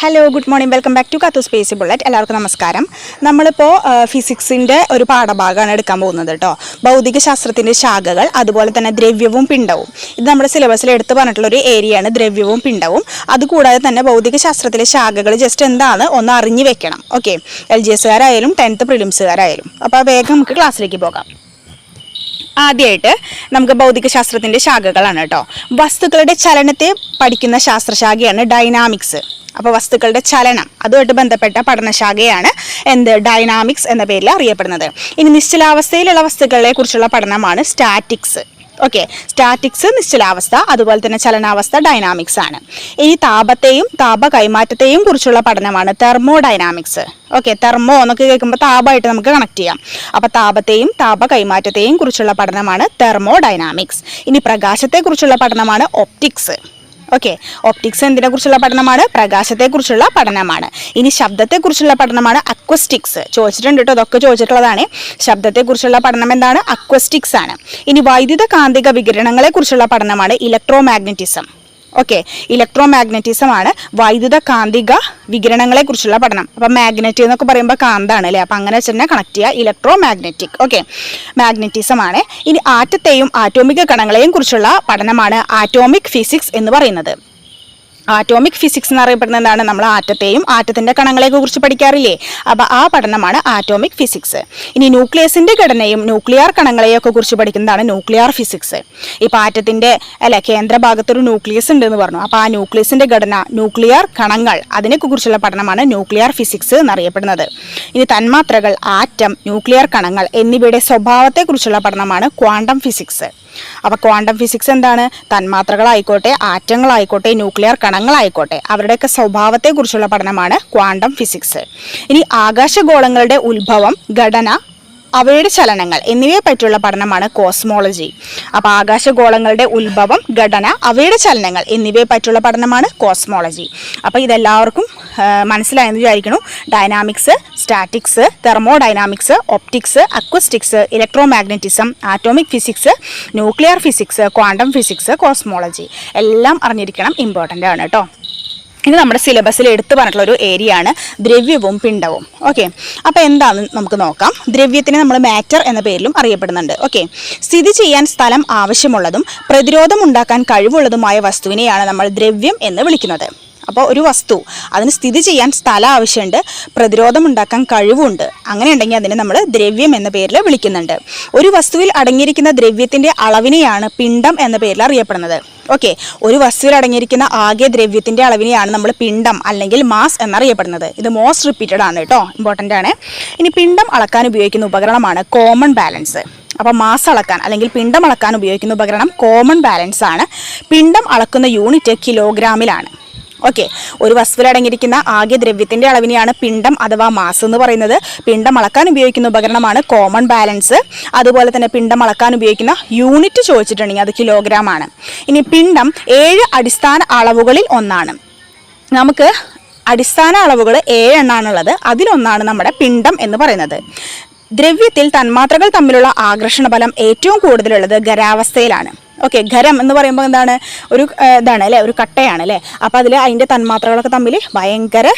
Hello good morning welcome back to കത്തു space bullet എല്ലാവർക്കും നമസ്കാരം. നമ്മളിപ്പോൾ ഫിസിക്സിന്റെ ഒരു പാഠഭാഗമാണ് എടുക്കാൻ പോകുന്നത് കേട്ടോ ഭൗതിക ശാസ്ത്രത്തിന്റെ ശാഖകൾ അതുപോലെ തന്നെ ദ്രവ്യവും പിണ്ടവും ഇത് നമ്മുടെ സിലബസിൽ എടുത്തു പറഞ്ഞിട്ടുള്ള ഒരു ഏരിയയാണ് ദ്രവ്യവും പിണ്ടവും അതുകൂടാതെ തന്നെ ഭൗതിക ശാസ്ത്രത്തിലെ ശാഖകൾ ജസ്റ്റ് എന്താണ് ഒന്ന് അറിഞ്ഞു വെക്കണം. ഓക്കെ എൽ ജി എസുകാരായാലും ടെൻത്ത് പ്രിലിംസുകാരായാലും അപ്പോൾ വേഗം നമുക്ക് ക്ലാസ്സിലേക്ക് പോകാം. ആദ്യമായിട്ട് നമുക്ക് ഭൗതിക ശാസ്ത്രത്തിന്റെ ശാഖകളാണ് കേട്ടോ വസ്തുക്കളുടെ ചലനത്തെ പഠിക്കുന്ന ശാസ്ത്രശാഖയാണ് ഡൈനാമിക്സ് അപ്പോൾ വസ്തുക്കളുടെ ചലനം. അതുമായിട്ട് ബന്ധപ്പെട്ട പഠനശാഖയാണ് എന്ത്? ഡൈനാമിക്സ് എന്ന പേരിൽ അറിയപ്പെടുന്നത്. ഇനി നിശ്ചലാവസ്ഥയിലുള്ള വസ്തുക്കളെ കുറിച്ചുള്ള പഠനമാണ് സ്റ്റാറ്റിക്സ് ഓക്കെ സ്റ്റാറ്റിക്സ് നിശ്ചലാവസ്ഥ അതുപോലെ തന്നെ ചലനാവസ്ഥ ഡൈനാമിക്സ് ആണ്. ഇനി താപത്തെയും താപ കൈമാറ്റത്തെയും കുറിച്ചുള്ള പഠനമാണ് തെർമോ ഡൈനാമിക്സ് ഓക്കെ തെർമോ എന്നൊക്കെ കേൾക്കുമ്പോൾ താപമായിട്ട് നമുക്ക് കണക്ട് ചെയ്യാം. അപ്പോൾ താപത്തെയും താപ കൈമാറ്റത്തെയും കുറിച്ചുള്ള പഠനമാണ് തെർമോ ഡൈനാമിക്സ് ഇനി പ്രകാശത്തെക്കുറിച്ചുള്ള പഠനമാണ് ഒപ്റ്റിക്സ് ഓക്കെ ഒപ്റ്റിക്സ് എന്തിനെ കുറിച്ചുള്ള പഠനമാണ്? പ്രകാശത്തെക്കുറിച്ചുള്ള പഠനമാണ്. ഇനി ശബ്ദത്തെക്കുറിച്ചുള്ള പഠനമാണ് അക്വസ്റ്റിക്സ് ചോദിച്ചിട്ടുണ്ട് കേട്ടോ അതൊക്കെ ചോദിച്ചിട്ടുള്ളതാണ്. ശബ്ദത്തെക്കുറിച്ചുള്ള പഠനം എന്താണ്? അക്വസ്റ്റിക്സ് ആണ്. ഇനി വൈദ്യുത കാന്തിക വികിരണങ്ങളെ കുറിച്ചുള്ള പഠനമാണ് electro magnetism okay electro magnetism ആണ്. വൈദ്യുത കാന്തിക വികിരണങ്ങളെ കുറിച്ചുള്ള പഠനം. അപ്പം മാഗ്നറ്റ് എന്നൊക്കെ പറയുമ്പോൾ കാന്താണ് അല്ലേ? അപ്പം അങ്ങനെ വെച്ചിട്ടുണ്ടെങ്കിൽ കണക്ട് ചെയ്യുക ഇലക്ട്രോ മാഗ്നറ്റിക് ഓക്കെ മാഗ്നറ്റിസം ആണ്. ഇനി ആറ്റത്തെയും ആറ്റോമിക കണങ്ങളെയും കുറിച്ചുള്ള പഠനമാണ് ആറ്റോമിക് ഫിസിക്സ് എന്ന് പറയുന്നത്. ആറ്റോമിക് ഫിസിക്സ് എന്ന് അറിയപ്പെടുന്നത് എന്താണ് നമ്മൾ ആറ്റത്തെയും ആറ്റത്തിന്റെ കണങ്ങളെയൊക്കെ കുറിച്ച് പഠിക്കാറില്ലേ? അപ്പോൾ ആ പഠനമാണ് ആറ്റോമിക് ഫിസിക്സ് ഇനി ന്യൂക്ലിയസിന്റെ ഘടനയും ന്യൂക്ലിയർ കണങ്ങളെയൊക്കെ കുറിച്ച് പഠിക്കുന്നതാണ് ന്യൂക്ലിയർ ഫിസിക്സ് ഇപ്പോൾ ആറ്റത്തിന്റെ അല്ല കേന്ദ്രഭാഗത്തൊരു ന്യൂക്ലിയസ് ഉണ്ട് എന്ന് പറഞ്ഞു. അപ്പോൾ ആ ന്യൂക്ലിയസിന്റെ ഘടന ന്യൂക്ലിയർ കണങ്ങൾ. അതിനൊക്കെ കുറിച്ചുള്ള പഠനമാണ് ന്യൂക്ലിയർ ഫിസിക്സ് എന്നറിയപ്പെടുന്നത്. ഇനി തന്മാത്രകൾ ആറ്റം ന്യൂക്ലിയർ കണങ്ങൾ എന്നിവയുടെ സ്വഭാവത്തെക്കുറിച്ചുള്ള പഠനമാണ് ക്വാണ്ടം ഫിസിക്സ് അപ്പോൾ ക്വാണ്ടം ഫിസിക്സ് എന്താണ്? തന്മാത്രകളായിക്കോട്ടെ ആറ്റങ്ങളായിക്കോട്ടെ ന്യൂക്ലിയർ കണങ്ങളായിക്കോട്ടെ അവരുടെയൊക്കെ സ്വഭാവത്തെക്കുറിച്ചുള്ള പഠനമാണ് ക്വാണ്ടം ഫിസിക്സ്. ഇനി ആകാശഗോളങ്ങളുടെ ഉത്ഭവം ഘടന അവയുടെ ചലനങ്ങൾ എന്നിവയെ പറ്റിയുള്ള പഠനമാണ് കോസ്മോളജി. അപ്പോൾ ആകാശഗോളങ്ങളുടെ ഉത്ഭവം ഘടന അവയുടെ ചലനങ്ങൾ എന്നിവയെ പറ്റിയുള്ള പഠനമാണ് കോസ്മോളജി. അപ്പോൾ ഇതെല്ലാവർക്കും മനസ്സിലായെന്ന് വിചാരിക്കുന്നു. Dynamics statics thermo dynamics optics acoustics electro magnetism atomic physics nuclear physics quantum physics cosmology എല്ലാം അറിഞ്ഞിരിക്കണം ഇമ്പോർട്ടന്റ് ആണ് കേട്ടോ. ഇത് നമ്മുടെ സിലബസിൽ എടുത്തു പറഞ്ഞിട്ടുള്ള ഒരു ഏരിയ ആണ് ദ്രവ്യവും പിണ്ടവും ഓക്കെ അപ്പോൾ എന്താണെന്ന് നമുക്ക് നോക്കാം. ദ്രവ്യത്തിന് നമ്മൾ മാറ്റർ എന്ന പേരിലും അറിയപ്പെടുന്നുണ്ട്. ഓക്കെ സ്ഥിതി ചെയ്യാൻ സ്ഥലം ആവശ്യമുള്ളതും പ്രതിരോധം ഉണ്ടാക്കാൻ കഴിവുള്ളതുമായ വസ്തുവിനെയാണ് നമ്മൾ ദ്രവ്യം എന്ന് വിളിക്കുന്നത്. അപ്പോൾ ഒരു വസ്തു അതിന് സ്ഥിതി ചെയ്യാൻ സ്ഥലം ആവശ്യമുണ്ട് പ്രതിരോധം ഉണ്ടാക്കാൻ കഴിവുണ്ട്. അങ്ങനെ ഉണ്ടെങ്കിൽ അതിനെ നമ്മൾ ദ്രവ്യം എന്ന പേരിൽ വിളിക്കുന്നുണ്ട്. ഒരു വസ്തുവിൽ അടങ്ങിയിരിക്കുന്ന ദ്രവ്യത്തിന്റെ അളവിനെയാണ് പിണ്ഡം എന്ന പേരിൽ അറിയപ്പെടുന്നത്. ഓക്കെ ഒരു വസ്തുവിൽ അടങ്ങിയിരിക്കുന്ന ആകെ ദ്രവ്യത്തിന്റെ അളവിനെയാണ് നമ്മൾ പിണ്ഡം അല്ലെങ്കിൽ മാസ് എന്നറിയപ്പെടുന്നത്. ഇത് മോസ്റ്റ് റിപ്പീറ്റഡ് ആണ് കേട്ടോ ഇമ്പോർട്ടന്റ് ആണ്. ഇനി പിണ്ഡം അളക്കാൻ ഉപയോഗിക്കുന്ന ഉപകരണമാണ് കോമൺ ബാലൻസ് അപ്പോൾ മാസ് അളക്കാൻ അല്ലെങ്കിൽ പിണ്ഡം അളക്കാൻ ഉപയോഗിക്കുന്ന ഉപകരണം കോമൺ ബാലൻസ് ആണ്. പിണ്ഡം അളക്കുന്ന യൂണിറ്റ് കിലോഗ്രാമിലാണ് ഓക്കെ. ഒരു വസ്തുവിൽ അടങ്ങിയിരിക്കുന്ന ആകെ ദ്രവ്യത്തിന്റെ അളവിനെയാണ് പിണ്ഡം അഥവാ മാസ് എന്ന് പറയുന്നത്. പിണ്ഡം അളക്കാൻ ഉപയോഗിക്കുന്ന ഉപകരണമാണ് കോമൺ ബാലൻസ് അതുപോലെ തന്നെ പിണ്ഡം അളക്കാൻ ഉപയോഗിക്കുന്ന യൂണിറ്റ് ചോദിച്ചിട്ടുണ്ടെങ്കിൽ അത് കിലോഗ്രാം ആണ്. ഇനി പിണ്ഡം ഏഴ് അടിസ്ഥാന അളവുകളിൽ ഒന്നാണ്. നമുക്ക് അടിസ്ഥാന അളവുകൾ ഏഴെണ്ണാണുള്ളത് അതിലൊന്നാണ് നമ്മുടെ പിണ്ഡം എന്ന് പറയുന്നത്. ദ്രവ്യത്തിൽ തന്മാത്രകൾ തമ്മിലുള്ള ആകർഷണ ഏറ്റവും കൂടുതലുള്ളത് ഖരാവസ്ഥയിലാണ്. ഓക്കെ ഖരം എന്ന് പറയുമ്പോൾ എന്താണ്? ഒരു ഇതാണ് അല്ലേ? ഒരു കട്ടയാണ് അല്ലേ? അപ്പോൾ അതിൽ അതിന്റെ തന്മാത്രകളൊക്കെ തമ്മിൽ ഭയങ്കര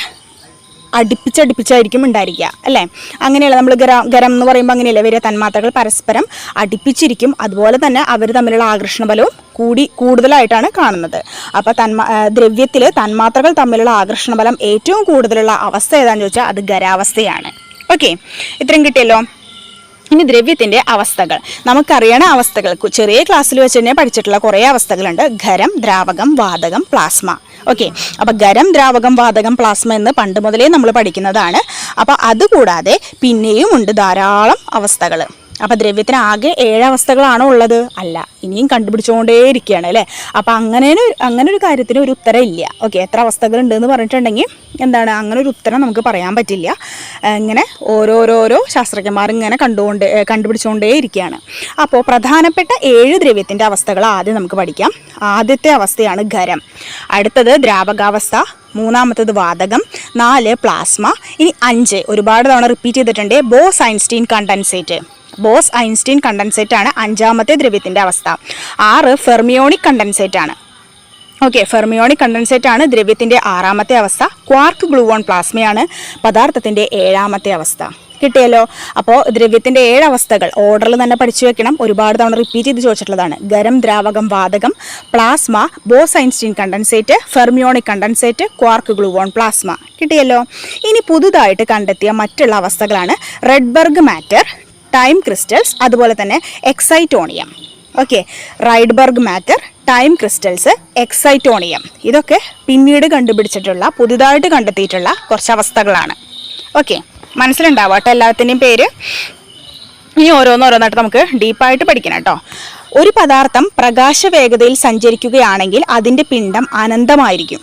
അടുപ്പിച്ചടുപ്പിച്ചായിരിക്കും ഉണ്ടായിരിക്കുക അല്ലേ? അങ്ങനെയല്ല നമ്മൾ ഗരം ഗരം എന്ന് പറയുമ്പോൾ അങ്ങനെയല്ലേ വരിക? തന്മാത്രകൾ പരസ്പരം അടുപ്പിച്ചിരിക്കും. അതുപോലെ തന്നെ അവർ തമ്മിലുള്ള ആകർഷണ ബലവും കൂടി കൂടുതലായിട്ടാണ് കാണുന്നത്. അപ്പോൾ തന്മാ ദ്രവ്യത്തിൽ തന്മാത്രകൾ തമ്മിലുള്ള ആകർഷണ ഏറ്റവും കൂടുതലുള്ള അവസ്ഥ ഏതാണെന്ന് ചോദിച്ചാൽ അത് ഗരാവസ്ഥയാണ്. ഓക്കെ ഇത്രയും കിട്ടിയല്ലോ. ഇനി ദ്രവ്യത്തിന്റെ അവസ്ഥകൾ. നമുക്കറിയണ അവസ്ഥകൾ. ചെറിയ ക്ലാസ്സിൽ വെച്ച് തന്നെ പഠിച്ചിട്ടുള്ള കുറേ അവസ്ഥകളുണ്ട്. ഖരം ദ്രാവകം വാതകം പ്ലാസ്മ ഓക്കെ അപ്പോൾ ഖരം ദ്രാവകം വാതകം പ്ലാസ്മ എന്ന് പണ്ട് മുതലേ നമ്മൾ പഠിക്കുന്നതാണ്. അപ്പോൾ അതുകൂടാതെ പിന്നെയും ഉണ്ട് ധാരാളം അവസ്ഥകൾ അപ്പൊ ദ്രവ്യത്തിന് ആകെ ഏഴ് അവസ്ഥകളാണോ ഉള്ളത്? അല്ല ഇനിയും കണ്ടുപിടിച്ചുകൊണ്ടേയിരിക്കുകയാണ് അല്ലേ? അപ്പൊ അങ്ങനെ അങ്ങനെ ഒരു കാര്യത്തിന് ഒരു ഉത്തരം ഇല്ല. ഓക്കെ എത്ര അവസ്ഥകൾ ഉണ്ട് എന്ന് പറഞ്ഞിട്ടുണ്ടെങ്കിൽ എന്താണ് അങ്ങനെ ഒരു ഉത്തരം നമുക്ക് പറയാൻ പറ്റില്ല. ഇങ്ങനെ ഓരോരോരോ ശാസ്ത്രജ്ഞന്മാർ ഇങ്ങനെ കണ്ടുകൊണ്ട് കണ്ടുപിടിച്ചുകൊണ്ടേ ഇരിക്കുകയാണ്. അപ്പോൾ പ്രധാനപ്പെട്ട ഏഴ് ദ്രവ്യത്തിന്റെ അവസ്ഥകൾ ആദ്യം നമുക്ക് പഠിക്കാം. ആദ്യത്തെ അവസ്ഥയാണ് ഖരം. അടുത്തത് ദ്രാവകാവസ്ഥ മൂന്നാമത്തത് വാതകം നാല് പ്ലാസ്മ ഇനി അഞ്ച്. ഒരുപാട് തവണ റിപ്പീറ്റ് ചെയ്തിട്ടുണ്ട്. Bose Einstein condensate. Bose Einstein condensate ആണ് അഞ്ചാമത്തെ ദ്രവ്യത്തിന്റെ അവസ്ഥ. ആറ് ഫെർമിയോണിക് കണ്ടൻസേറ്റ് ആണ് ഓക്കെ ഫെർമിയോണിക് കണ്ടൻസേറ്റ് ആണ് ദ്രവ്യത്തിന്റെ ആറാമത്തെ അവസ്ഥ. ക്വാർക്ക് ഗ്ലൂവോൺ പ്ലാസ്മയാണ് പദാർത്ഥത്തിന്റെ ഏഴാമത്തെ അവസ്ഥ. കിട്ടിയല്ലോ? അപ്പോൾ ദ്രവ്യത്തിന്റെ ഏഴ് അവസ്ഥകൾ ഓർഡറിൽ തന്നെ പഠിച്ചു വെക്കണം. ഒരുപാട് തവണ റിപ്പീറ്റ് ചെയ്ത് ചോദിച്ചിട്ടുള്ളതാണ്. ഗരം ദ്രാവകം വാതകം plasma Bose Einstein condensate fermionic condensate quark gluon plasma. കിട്ടിയല്ലോ? ഇനി പുതുതായിട്ട് കണ്ടെത്തിയ മറ്റുള്ള അവസ്ഥകളാണ് റെഡ്ബർഗ് മാറ്റർ ടൈം ക്രിസ്റ്റൽസ് അതുപോലെ തന്നെ excitonium okay Rydberg matter time crystals excitonium ഇതൊക്കെ പിന്നീട് കണ്ടുപിടിച്ചിട്ടുള്ള പുതുതായിട്ട് കണ്ടെത്തിയിട്ടുള്ള കുറച്ച് അവസ്ഥകളാണ്. ഓക്കെ മനസ്സിലുണ്ടാവും കേട്ടോ എല്ലാത്തിന്റെയും പേര്. ഇനി ഓരോന്നോരോന്നായിട്ട് നമുക്ക് ഡീപ്പായിട്ട് പഠിക്കണം കേട്ടോ. ഒരു പദാർത്ഥം പ്രകാശ വേഗതയിൽ സഞ്ചരിക്കുകയാണെങ്കിൽ അതിന്റെ പിണ്ഡം അനന്തമായിരിക്കും.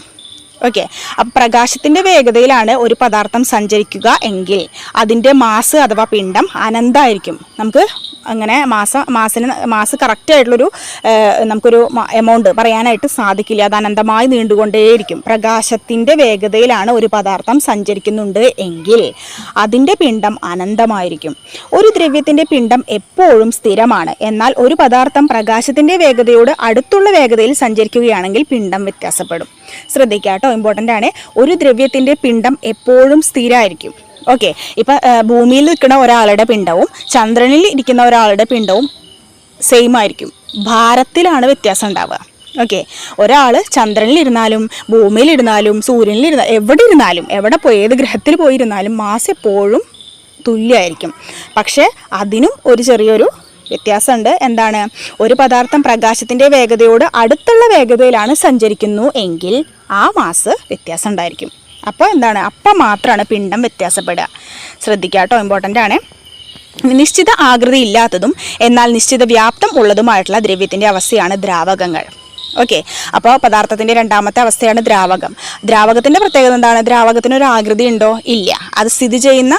ഓക്കെ അപ്പം പ്രകാശത്തിന്റെ വേഗതയിലാണ് ഒരു പദാർത്ഥം സഞ്ചരിക്കുക എങ്കിൽ അതിന്റെ മാസ് അഥവാ പിണ്ഡം അനന്തായിരിക്കും. നമുക്ക് അങ്ങനെ മാസ മാസിന് മാസ് കറക്റ്റായിട്ടുള്ളൊരു നമുക്കൊരു എമൗണ്ട് പറയാനായിട്ട് സാധിക്കില്ല. അത് അനന്തമായി നീണ്ടുകൊണ്ടേയിരിക്കും. പ്രകാശത്തിന്റെ വേഗതയിലാണ് ഒരു പദാർത്ഥം സഞ്ചരിക്കുന്നുണ്ട് എങ്കിൽ അതിന്റെ പിണ്ഡം അനന്തമായിരിക്കും. ഒരു ദ്രവ്യത്തിന്റെ പിണ്ഡം എപ്പോഴും സ്ഥിരമാണ്. എന്നാൽ ഒരു പദാർത്ഥം പ്രകാശത്തിന്റെ വേഗതയോട് അടുത്തുള്ള വേഗതയിൽ സഞ്ചരിക്കുകയാണെങ്കിൽ പിണ്ഡം വ്യത്യാസപ്പെടും. ശ്രദ്ധിക്കുക കേട്ടോ. ഇമ്പോർട്ടന്റ് ആണ്. ഒരു ദ്രവ്യത്തിന്റെ പിണ്ഡം എപ്പോഴും സ്ഥിരമായിരിക്കും ഓക്കെ ഇപ്പം ഭൂമിയിൽ നിൽക്കുന്ന ഒരാളുടെ പിണ്ഡവും ചന്ദ്രനിൽ ഇരിക്കുന്ന ഒരാളുടെ പിണ്ഡവും സെയിം ആയിരിക്കും. ഭാരത്തിലാണ് വ്യത്യാസം ഉണ്ടാവുക. ഓക്കെ ഒരാൾ ചന്ദ്രനിലിരുന്നാലും ഭൂമിയിലിരുന്നാലും സൂര്യനിലിരുന്ന എവിടെ ഇരുന്നാലും എവിടെ പോയി ഏത് ഗ്രഹത്തിൽ പോയിരുന്നാലും മാസം എപ്പോഴും തുല്യമായിരിക്കും. പക്ഷേ അതിനും ഒരു ചെറിയൊരു വ്യത്യാസമുണ്ട്. എന്താണ്? ഒരു പദാർത്ഥം പ്രകാശത്തിന്റെ വേഗതയോട് അടുത്തുള്ള വേഗതയിലാണ് സഞ്ചരിക്കുന്നു എങ്കിൽ ആ മാസ് വ്യത്യാസം ഉണ്ടായിരിക്കും അപ്പോൾ എന്താണ്? അപ്പം മാത്രമാണ് പിണ്ഡം വ്യത്യാസപ്പെടുക. ശ്രദ്ധിക്കുക കേട്ടോ ഇമ്പോർട്ടന്റ് ആണ്. നിശ്ചിത ആകൃതി ഇല്ലാത്തതും എന്നാൽ നിശ്ചിത വ്യാപ്തം ഉള്ളതുമായിട്ടുള്ള ദ്രവ്യത്തിന്റെ അവസ്ഥയാണ് ദ്രാവകങ്ങൾ. ഓക്കെ അപ്പോൾ പദാർത്ഥത്തിന്റെ രണ്ടാമത്തെ അവസ്ഥയാണ് ദ്രാവകം. ദ്രാവകത്തിന്റെ പ്രത്യേകത എന്താണ്? ദ്രാവകത്തിന് ഒരു ആകൃതി ഉണ്ടോ? ഇല്ല. അത് സ്ഥിതി ചെയ്യുന്ന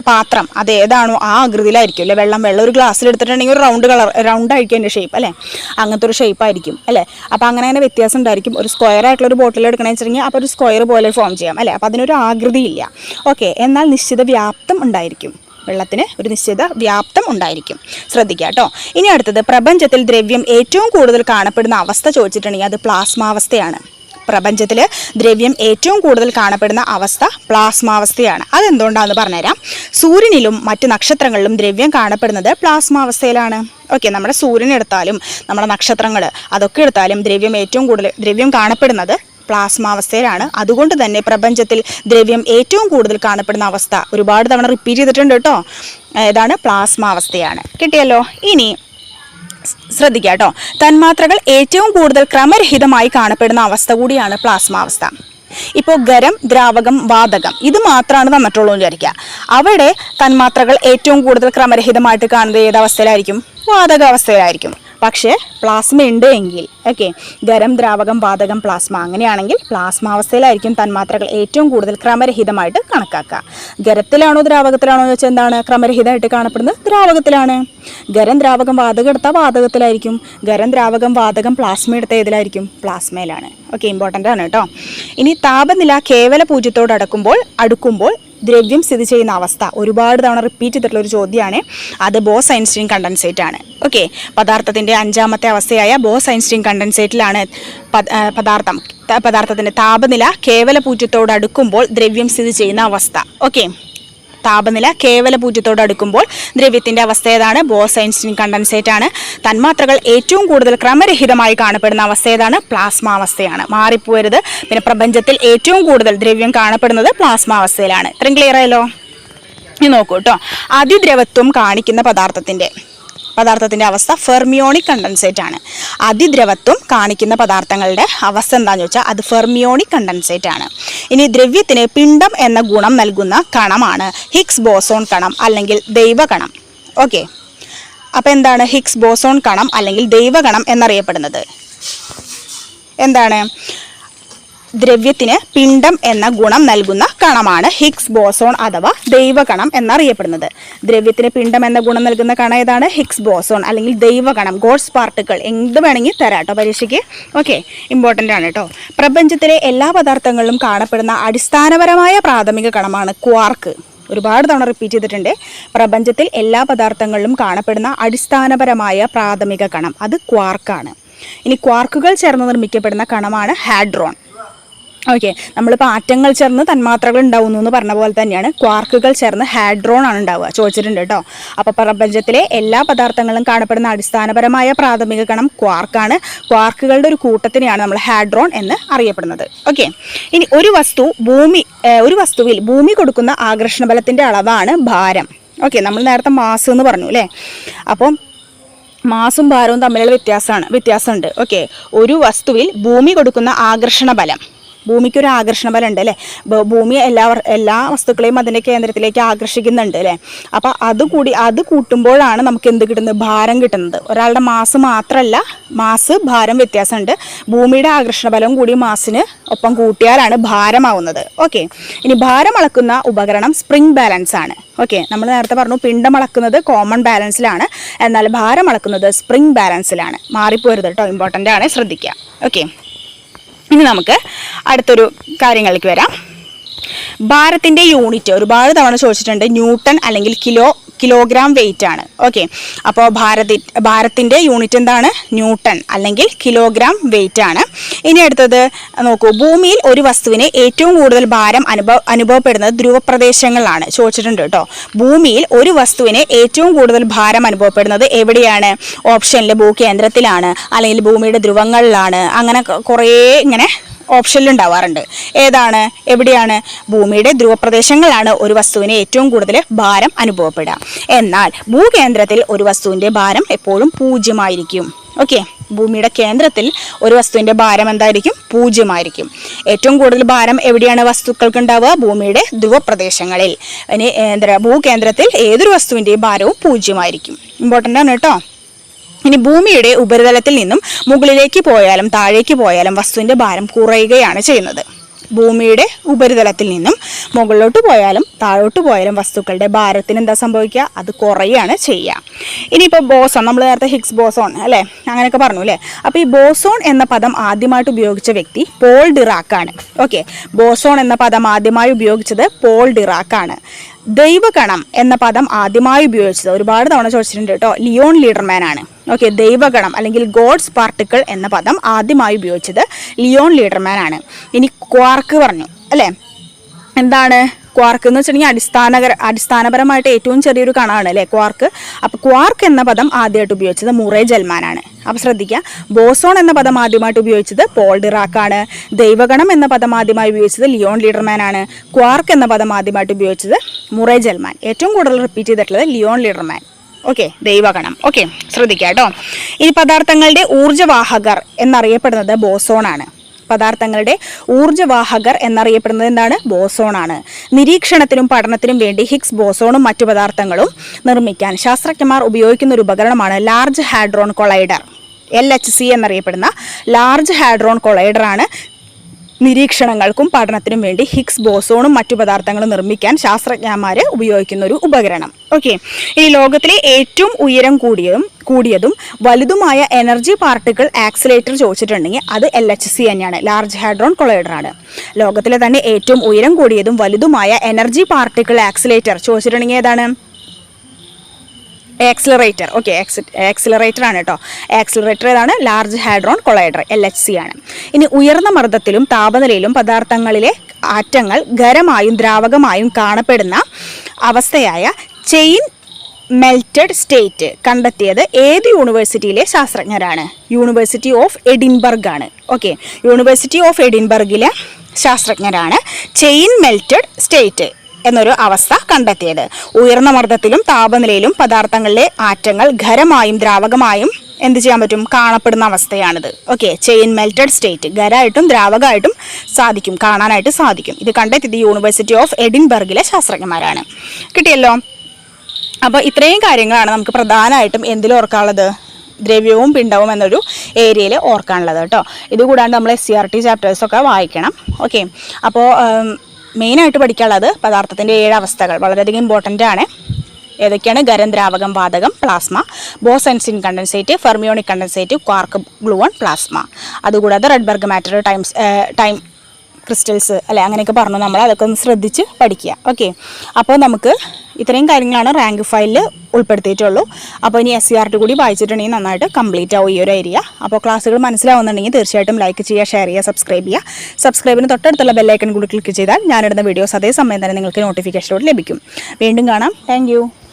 പാത്രം. അത് ഏതാണോ ആ ആകൃതിയിലായിരിക്കും അല്ലേ? വെള്ളം വെള്ളം ഒരു ഗ്ലാസ്സിൽ എടുത്തിട്ടുണ്ടെങ്കിൽ ഒരു റൗണ്ട് കളർ റൗണ്ട് ആയിരിക്കും അതിന്റെ ഷേപ്പ് അല്ലേ? അങ്ങനത്തെ ഒരു ഷേപ്പ് ആയിരിക്കും അല്ലേ? അപ്പോൾ അങ്ങനെ അങ്ങനെ വ്യത്യാസം ഉണ്ടായിരിക്കും. ഒരു സ്ക്വയർ ആയിട്ടുള്ള ഒരു ബോട്ടിൽ എടുക്കണമെന്ന് വെച്ചിട്ടുണ്ടെങ്കിൽ അപ്പോൾ ഒരു സ്ക്വയർ പോലെ ഫോം ചെയ്യാം അല്ലേ? അപ്പോൾ അതിനൊരു ആകൃതിയില്ല. ഓക്കെ എന്നാൽ നിശ്ചിത വ്യാപ്തം ഉണ്ടായിരിക്കും. വെള്ളത്തിന് ഒരു നിശ്ചിത വ്യാപ്തം ഉണ്ടായിരിക്കും. ശ്രദ്ധിക്കുക കേട്ടോ. ഇനി അടുത്തത് പ്രപഞ്ചത്തിൽ ദ്രവ്യം ഏറ്റവും കൂടുതൽ കാണപ്പെടുന്ന അവസ്ഥ ചോദിച്ചിട്ടുണ്ടെങ്കിൽ അത് പ്ലാസ്മാവസ്ഥയാണ്. പ്രപഞ്ചത്തിൽ ദ്രവ്യം ഏറ്റവും കൂടുതൽ കാണപ്പെടുന്ന അവസ്ഥ പ്ലാസ്മാവസ്ഥയാണ് അതെന്തുകൊണ്ടാണെന്ന് പറഞ്ഞുതരാം. സൂര്യനിലും മറ്റ് നക്ഷത്രങ്ങളിലും ദ്രവ്യം കാണപ്പെടുന്നത് പ്ലാസ്മാവസ്ഥയിലാണ് ഓക്കെ നമ്മുടെ സൂര്യൻ എടുത്താലും നമ്മുടെ നക്ഷത്രങ്ങൾ അതൊക്കെ എടുത്താലും ദ്രവ്യം ഏറ്റവും കൂടുതൽ ദ്രവ്യം കാണപ്പെടുന്നത് പ്ലാസ്മാവസ്ഥയിലാണ് അതുകൊണ്ട് തന്നെ പ്രപഞ്ചത്തിൽ ദ്രവ്യം ഏറ്റവും കൂടുതൽ കാണപ്പെടുന്ന അവസ്ഥ ഒരുപാട് തവണ റിപ്പീറ്റ് ചെയ്തിട്ടുണ്ട് കേട്ടോ. ഏതാണ്? പ്ലാസ്മാവസ്ഥയാണ് കിട്ടിയല്ലോ. ഇനി ശ്രദ്ധിക്കുക കേട്ടോ തന്മാത്രകൾ ഏറ്റവും കൂടുതൽ ക്രമരഹിതമായി കാണപ്പെടുന്ന അവസ്ഥ കൂടിയാണ് പ്ലാസ്മ അവസ്ഥ. ഇപ്പോൾ ഗരം ദ്രാവകം വാതകം ഇത് മാത്രമാണ് തന്നിട്ടുള്ളൂ എന്ന് വിചാരിക്കുക അവിടെ തന്മാത്രകൾ ഏറ്റവും കൂടുതൽ ക്രമരഹിതമായിട്ട് കാണുന്നത് ഏത് അവസ്ഥയിലായിരിക്കും? വാതക അവസ്ഥയിലായിരിക്കും പക്ഷേ പ്ലാസ്മ ഉണ്ട് എങ്കിൽ ഓക്കെ ഗരം ദ്രാവകം വാതകം പ്ലാസ്മ അങ്ങനെയാണെങ്കിൽ പ്ലാസ്മ അവസ്ഥയിലായിരിക്കും തന്മാത്രകൾ ഏറ്റവും കൂടുതൽ ക്രമരഹിതമായിട്ട് കണക്കാക്കുക. ഗരത്തിലാണോ ദ്രാവകത്തിലാണോ എന്ന് വെച്ചാൽ എന്താണ്? ക്രമരഹിതമായിട്ട് കാണപ്പെടുന്നത് ദ്രാവകത്തിലാണ്. ഗരം ദ്രാവകം വാതകം എടുത്താൽ വാതകത്തിലായിരിക്കും. ഗരം ദ്രാവകം വാതകം പ്ലാസ്മ എടുത്ത ഏതിലായിരിക്കും? പ്ലാസ്മയിലാണ് ഓക്കെ ഇമ്പോർട്ടന്റ് ആണ് കേട്ടോ. ഇനി താപനില കേവല പൂജ്യത്തോട് അടുക്കുമ്പോൾ അടുക്കുമ്പോൾ ദ്രവ്യം സ്ഥിതി ചെയ്യുന്ന അവസ്ഥ. ഒരുപാട് തവണ റിപ്പീറ്റ് ചെയ്തിട്ടുള്ള ഒരു ചോദ്യമാണ്. അത് ബോസ് ഐൻസ്റ്റീൻ കണ്ടൻസേറ്റ് ആണ്. ഓക്കെ പദാർത്ഥത്തിന്റെ അഞ്ചാമത്തെ അവസ്ഥയായ ബോസ് ഐൻസ്റ്റീൻ കണ്ടൻസേറ്റിലാണ് പദാർത്ഥം. പദാർത്ഥത്തിന്റെ താപനില കേവല പൂജ്യത്തോട് അടുക്കുമ്പോൾ ദ്രവ്യം സ്ഥിതി ചെയ്യുന്ന അവസ്ഥ. ഓക്കെ താപനില കേവല പൂജ്യത്തോട് അടുക്കുമ്പോൾ ദ്രവ്യത്തിന്റെ അവസ്ഥ ഏതാണ്? ബോസ് ഐൻസ്റ്റീൻ കണ്ടൻസേറ്റ് ആണ്. തന്മാത്രകൾ ഏറ്റവും കൂടുതൽ ക്രമരഹിതമായി കാണപ്പെടുന്ന അവസ്ഥ ഏതാണ്? പ്ലാസ്മ അവസ്ഥയാണ്. മാറിപ്പോരുത്. പിന്നെ പ്രപഞ്ചത്തിൽ ഏറ്റവും കൂടുതൽ ദ്രവ്യം കാണപ്പെടുന്നത് പ്ലാസ്മ അവസ്ഥയിലാണ്. ഇത്രയും ക്ലിയർ ആയല്ലോ? ഇനി നോക്കൂ കേട്ടോ അതിദ്രവത്വം കാണിക്കുന്ന പദാർത്ഥത്തിന്റെ പദാർത്ഥത്തിന്റെ അവസ്ഥ ഫെർമിയോണിക് കണ്ടൻസേറ്റ് ആണ്. അതിദ്രവത്വം കാണിക്കുന്ന പദാർത്ഥങ്ങളുടെ അവസ്ഥ എന്താണെന്ന് വെച്ചാൽ അത് ഫെർമിയോണിക് കണ്ടൻസേറ്റ് ആണ്. ഇനി ദ്രവ്യത്തിന് പിണ്ഡം എന്ന ഗുണം നൽകുന്ന കണമാണ് ഹിക്സ് ബോസോൺ കണം അല്ലെങ്കിൽ ദൈവകണം ഓക്കെ അപ്പോൾ എന്താണ് ഹിക്സ് ബോസോൺ കണം അല്ലെങ്കിൽ ദൈവകണം എന്നറിയപ്പെടുന്നത്? എന്താണ്? ദ്രവ്യത്തിന് പിണ്ഡം എന്ന ഗുണം നൽകുന്ന കണമാണ് ഹിഗ്സ് ബോസോൺ അഥവാ ദൈവകണം എന്നറിയപ്പെടുന്നത്. ദ്രവ്യത്തിന് പിണ്ഡം എന്ന ഗുണം നൽകുന്ന കണം ഏതാണ്? ഹിഗ്സ് ബോസോൺ അല്ലെങ്കിൽ ദൈവകണം. ഗോഡ്സ് പാർട്ടിക്കിൾ എന്ത് വേണമെങ്കിൽ തരാം കേട്ടോ പരീക്ഷയ്ക്ക്. ഓക്കെ ഇമ്പോർട്ടന്റ് ആണ് കേട്ടോ. പ്രപഞ്ചത്തിലെ എല്ലാ പദാർത്ഥങ്ങളിലും കാണപ്പെടുന്ന അടിസ്ഥാനപരമായ പ്രാഥമിക കണമാണ് ക്വാർക്ക്. ഒരുപാട് തവണ റിപ്പീറ്റ് ചെയ്തിട്ടുണ്ട്. പ്രപഞ്ചത്തിൽ എല്ലാ പദാർത്ഥങ്ങളിലും കാണപ്പെടുന്ന അടിസ്ഥാനപരമായ പ്രാഥമിക കണം. അത് ക്വാർക്കാണ്. ഇനി ക്വാർക്കുകൾ ചേർന്ന് നിർമ്മിക്കപ്പെടുന്ന കണമാണ് ഹാഡ്രോൺ. ഓക്കെ നമ്മളിപ്പോൾ ആറ്റങ്ങൾ ചേർന്ന് തന്മാത്രകൾ ഉണ്ടാവുന്നു എന്ന് പറഞ്ഞ പോലെ തന്നെയാണ്. ക്വാർക്കുകൾ ചേർന്ന് ഹാഡ്രോൺ ആണ് ഉണ്ടാവുക. ചോദിച്ചിട്ടുണ്ട് കേട്ടോ. അപ്പോൾ പ്രപഞ്ചത്തിലെ എല്ലാ പദാർത്ഥങ്ങളും കാണപ്പെടുന്ന അടിസ്ഥാനപരമായ പ്രാഥമിക കണം ക്വാർക്കാണ് ക്വാർക്കുകളുടെ ഒരു കൂട്ടത്തിനെയാണ് നമ്മൾ ഹാഡ്രോൺ എന്ന് അറിയപ്പെടുന്നത്. ഓക്കെ ഇനി ഒരു വസ്തു ഭൂമി ഒരു വസ്തുവിൽ ഭൂമി കൊടുക്കുന്ന ആകർഷണ ബലത്തിന്റെ അളവാണ് ഭാരം. ഓക്കെ നമ്മൾ നേരത്തെ മാസ് എന്ന് പറഞ്ഞു അല്ലേ? അപ്പം മാസും ഭാരവും തമ്മിലുള്ള വ്യത്യാസമാണ് വ്യത്യാസമുണ്ട്. ഓക്കെ ഒരു വസ്തുവിൽ ഭൂമി കൊടുക്കുന്ന ആകർഷണ ബലം ഭൂമിക്ക് ഒരു ആകർഷണ ബലം ഉണ്ട് അല്ലേ ഭൂമി എല്ലാ എല്ലാ വസ്തുക്കളെയും അതിന്റെ കേന്ദ്രത്തിലേക്ക് ആകർഷിക്കുന്നുണ്ട് അല്ലേ? അപ്പോൾ അത് കൂടി അത് കൂട്ടുമ്പോഴാണ് നമുക്ക് എന്ത് കിട്ടുന്നത്? ഭാരം കിട്ടുന്നത്. ഒരാളുടെ മാസ് മാത്രമല്ല മാസ് ഭാരം വ്യത്യാസമുണ്ട്. ഭൂമിയുടെ ആകർഷണ ബലം കൂടി മാസിന് ഒപ്പം കൂട്ടിയാലാണ് ഭാരമാവുന്നത്. ഓക്കെ. ഇനി ഭാരം അളക്കുന്ന ഉപകരണം സ്പ്രിംഗ് ബാലൻസ് ആണ്. ഓക്കെ. നമ്മൾ നേരത്തെ പറഞ്ഞു പിണ്ടം അളക്കുന്നത് കോമൺ ബാലൻസിലാണ്. എന്നാൽ ഭാരം അളക്കുന്നത് സ്പ്രിംഗ് ബാലൻസിലാണ്. മാറിപ്പോരുത് കേട്ടോ. ഇമ്പോർട്ടന്റ് ആണ്. ശ്രദ്ധിക്കുക. ഓക്കെ. ഇനി നമുക്ക് അടുത്തൊരു കാര്യങ്ങളിലേക്ക് വരാം. ഭാരത്തിന്റെ യൂണിറ്റ് ഒരുപാട് തവണ ചോദിച്ചിട്ടുണ്ട്. ന്യൂട്ടൺ അല്ലെങ്കിൽ കിലോ കിലോഗ്രാം വെയിറ്റ് ആണ്. ഓക്കെ അപ്പോൾ ഭാരതി ഭാരത്തിന്റെ യൂണിറ്റ് എന്താണ്? ന്യൂട്ടൺ അല്ലെങ്കിൽ കിലോഗ്രാം വെയിറ്റ് ആണ്. ഇനി അടുത്തത് നോക്കൂ. ഭൂമിയിൽ ഒരു വസ്തുവിന് ഏറ്റവും കൂടുതൽ ഭാരം അനുഭവ അനുഭവപ്പെടുന്നത് ധ്രുവപ്രദേശങ്ങളിലാണ്. ചോദിച്ചിട്ടുണ്ട് കേട്ടോ. ഭൂമിയിൽ ഒരു വസ്തുവിന് ഏറ്റവും കൂടുതൽ ഭാരം അനുഭവപ്പെടുന്നത് എവിടെയാണ്? ഓപ്ഷനിൽ ഭൂകേന്ദ്രത്തിലാണ്. അല്ലെങ്കിൽ ഭൂമിയുടെ ധ്രുവങ്ങളിലാണ്. അങ്ങനെ കുറേ ഇങ്ങനെ ഓപ്ഷനിൽ ഉണ്ടാവാറുണ്ട്. ഏതാണ്? എവിടെയാണ്? ഭൂമിയുടെ ധ്രുവപ്രദേശങ്ങളാണ് ഒരു വസ്തുവിന് ഏറ്റവും കൂടുതൽ ഭാരം അനുഭവപ്പെടുക. എന്നാൽ ഭൂകേന്ദ്രത്തിൽ ഒരു വസ്തുവിന്റെ ഭാരം എപ്പോഴും പൂജ്യമായിരിക്കും. ഓക്കെ ഭൂമിയുടെ കേന്ദ്രത്തിൽ ഒരു വസ്തുവിന്റെ ഭാരം എന്തായിരിക്കും? പൂജ്യമായിരിക്കും. ഏറ്റവും കൂടുതൽ ഭാരം എവിടെയാണ് വസ്തുക്കൾക്ക് ഉണ്ടാവുക ഭൂമിയുടെ ധ്രുവപ്രദേശങ്ങളിൽ. ഇനി ഭൂകേന്ദ്രത്തിൽ ഏതൊരു വസ്തുവിന്റെയും ഭാരവും പൂജ്യമായിരിക്കും. ഇമ്പോർട്ടന്റ് ആണ് കേട്ടോ. ഇനി ഭൂമിയുടെ ഉപരിതലത്തിൽ നിന്നും മുകളിലേക്ക് പോയാലും താഴേക്ക് പോയാലും വസ്തുവിന്റെ ഭാരം കുറയുകയാണ് ചെയ്യുന്നത്. ഭൂമിയുടെ ഉപരിതലത്തിൽ നിന്നും മുകളിലോട്ട് പോയാലും താഴോട്ട് പോയാലും വസ്തുക്കളുടെ ഭാരത്തിന് എന്താ സംഭവിക്കുക? അത് കുറയുകയാണ് ചെയ്യുക. ഇനിയിപ്പോൾ ബോസോൺ നമ്മൾ നേരത്തെ ഹിക്സ് ബോസോൺ അല്ലേ? അങ്ങനെയൊക്കെ പറഞ്ഞു അല്ലേ? അപ്പോൾ ഈ ബോസോൺ എന്ന പദം ആദ്യമായിട്ട് ഉപയോഗിച്ച വ്യക്തി പോൾ ഡിറാക്കാണ്. ഓക്കെ. ബോസോൺ എന്ന പദം ആദ്യമായി ഉപയോഗിച്ചത് പോൾ ഡിറാക്കാണ്. ദൈവഗണം എന്ന പദം ആദ്യമായി ഉപയോഗിച്ചത്. ഒരുപാട് തവണ ചോദിച്ചിട്ടുണ്ട് കേട്ടോ. ലിയോൺ ലീഡർമാൻ ആണ്. ഓക്കെ ദൈവഗണം അല്ലെങ്കിൽ ഗോഡ്സ് പാർട്ടിക്കിൾ എന്ന പദം ആദ്യമായി ഉപയോഗിച്ചത് ലിയോൺ ലീഡർമാൻ ആണ്. ഇനി ക്വാർക്ക് പറഞ്ഞു. അല്ലേ? എന്താണ്? ക്വാർക്ക് എന്ന് വെച്ചിട്ടുണ്ടെങ്കിൽ അടിസ്ഥാനകര അടിസ്ഥാനപരമായിട്ട് ഏറ്റവും ചെറിയൊരു കണമാണ് അല്ലേ ക്വാർക്ക്? അപ്പോൾ ക്വാർക്ക് എന്ന പദം ആദ്യമായിട്ട് ഉപയോഗിച്ചത് മുറേ ജൽമാനാണ്. അപ്പോൾ ശ്രദ്ധിക്കുക ബോസോൺ എന്ന പദം ആദ്യമായിട്ട് ഉപയോഗിച്ചത് പോൾ ഡിറാക്കാണ്. ദൈവഗണം എന്ന പദം ആദ്യമായി ഉപയോഗിച്ചത് ലിയോൺ ലീഡർമാനാണ്. ക്വാർക്ക് എന്ന പദം ആദ്യമായിട്ട് ഉപയോഗിച്ചത് മുറേ ജൽമാൻ. ഏറ്റവും കൂടുതൽ റിപ്പീറ്റ് ചെയ്തിട്ടുള്ളത് ലിയോൺ ലീഡർമാൻ. ഓക്കെ ദൈവഗണം. ഓക്കെ ശ്രദ്ധിക്കുക കേട്ടോ. ഈ പദാർത്ഥങ്ങളുടെ ഊർജവാഹകർ എന്നറിയപ്പെടുന്നത് ബോസോൺ ആണ് പദാർത്ഥങ്ങളുടെ ഊർജവാഹകർ എന്നറിയപ്പെടുന്നത് എന്താണ്? ബോസോൺ ആണ്. നിരീക്ഷണത്തിനും പഠനത്തിനും വേണ്ടി ഹിക്സ് ബോസോണും മറ്റു പദാർത്ഥങ്ങളും നിർമ്മിക്കാൻ ശാസ്ത്രജ്ഞന്മാർ ഉപയോഗിക്കുന്ന ഒരു ഉപകരണമാണ് large hadron collider. L H C എന്നറിയപ്പെടുന്ന ലാർജ് ഹാഡ്രോൺ കൊളൈഡർ ആണ് നിരീക്ഷണങ്ങൾക്കും പഠനത്തിനും വേണ്ടി ഹിക്സ് ബോസോണും മറ്റു പദാർത്ഥങ്ങളും നിർമ്മിക്കാൻ ശാസ്ത്രജ്ഞന്മാർ ഉപയോഗിക്കുന്ന ഒരു ഉപകരണം. ഓക്കെ. ഈ ലോകത്തിലെ ഏറ്റവും ഉയരം കൂടിയതും കൂടിയതും വലുതുമായ എനർജി പാർട്ടിക്കിൾ ആക്സിലേറ്റർ ചോദിച്ചിട്ടുണ്ടെങ്കിൽ അത് എൽ എച്ച് സി തന്നെയാണ്. ലാർജ് ഹാഡ്രോൺ കൊളൈഡർ ആണ് ലോകത്തിലെ തന്നെ ഏറ്റവും ഉയരം കൂടിയതും വലുതുമായ എനർജി പാർട്ടിക്കിൾ ആക്സിലേറ്റർ ചോദിച്ചിട്ടുണ്ടെങ്കിൽ ഏതാണ്? ആക്സിലറേറ്റർ ഓക്കെ ആക്സിലറേറ്റർ ആണ് കേട്ടോ. ആക്സിലറേറ്റർ ഏതാണ്? Large hadron collider L H C ആണ്. ഇനി ഉയർന്ന മർദ്ദത്തിലും താപനിലയിലും പദാർത്ഥങ്ങളിലെ ആറ്റങ്ങൾ ഖരമായും ദ്രാവകമായും കാണപ്പെടുന്ന അവസ്ഥയായ ചെയിൻ മെൽറ്റഡ് സ്റ്റേറ്റ് കണ്ടെത്തിയത് ഏത് യൂണിവേഴ്സിറ്റിയിലെ ശാസ്ത്രജ്ഞരാണ്? യൂണിവേഴ്സിറ്റി ഓഫ് എഡിൻബർഗ് ആണ്. ഓക്കെ യൂണിവേഴ്സിറ്റി ഓഫ് എഡിൻബർഗിലെ ശാസ്ത്രജ്ഞരാണ്. ചെയിൻ മെൽറ്റഡ് സ്റ്റേറ്റ് എന്നൊരു അവസ്ഥ കണ്ടെത്തിയത്. ഉയർന്ന മർദ്ദത്തിലും താപനിലയിലും പദാർത്ഥങ്ങളിലെ ആറ്റങ്ങൾ ഖരമായും ദ്രാവകമായും എന്ത് ചെയ്യാൻ പറ്റും? കാണപ്പെടുന്ന അവസ്ഥയാണിത്. ഓക്കെ ചെയിൻ മെൽറ്റഡ് സ്റ്റേറ്റ് ഖരമായിട്ടും ദ്രാവകമായിട്ടും സാധിക്കും കാണാനായിട്ട് സാധിക്കും. ഇത് കണ്ടെത്തിയത് യൂണിവേഴ്സിറ്റി ഓഫ് എഡിൻബർഗിലെ ശാസ്ത്രജ്ഞന്മാരാണ്. കിട്ടിയല്ലോ? അപ്പോൾ ഇത്രയും കാര്യങ്ങളാണ് നമുക്ക് പ്രധാനമായിട്ടും എന്തിൽ ഓർക്കാനുള്ളത്? ദ്രവ്യവും പിണ്ടവും എന്നൊരു ഏരിയയിൽ ഓർക്കാനുള്ളത് കേട്ടോ. ഇതുകൂടാണ്ട് നമ്മൾ എസ് സി ആർ ടി ചാപ്റ്റേഴ്സൊക്കെ വായിക്കണം. ഓക്കെ അപ്പോൾ മെയിനായിട്ട് പഠിക്കാനുള്ളത് പദാർത്ഥത്തിന്റെ ഏഴ് അവസ്ഥകൾ. വളരെയധികം ഇമ്പോർട്ടന്റ് ആണ്. ഏതൊക്കെയാണ്? ഗരം ദ്രാവകം വാതകം plasma bose einstein condensate fermionic condensate quark gluon plasma അതുകൂടാതെ Rydberg matter times time crystals അല്ലെ അങ്ങനെയൊക്കെ പറഞ്ഞു നമ്മൾ അതൊക്കെ ഒന്ന് ശ്രദ്ധിച്ച് പഠിക്കുക. ഓക്കെ അപ്പോൾ നമുക്ക് ഇത്രയും കാര്യങ്ങളാണ് റാങ്ക് ഫയലിൽ ഉൾപ്പെടുത്തിയിട്ടുള്ളൂ. അപ്പോൾ ഇനി എസ് സി ആർ ടി കൂടി വായിച്ചിട്ടുണ്ടെങ്കിൽ നന്നായിട്ട് കംപ്ലീറ്റ് ആവും ഈ ഒരു ഏരിയ അപ്പോൾ ക്ലാസ്സുകൾ മനസ്സിലാവുന്നുണ്ടെങ്കിൽ തീർച്ചയായിട്ടും ലൈക്ക് ചെയ്യുക ഷെയർ ചെയ്യുക സബ്സ്ക്രൈബ് ചെയ്യുക. സബ്സ്ക്രൈബിന് തൊട്ടടുത്തുള്ള ബെല്ലൈക്കൺ കൂടി ക്ലിക്ക് ചെയ്താൽ ഞാനിടുന്ന വീഡിയോസ് അതേ സമയം തന്നെ നിങ്ങൾക്ക് നോട്ടിഫിക്കേഷനോട് ലഭിക്കും. വീണ്ടും കാണാം. താങ്ക്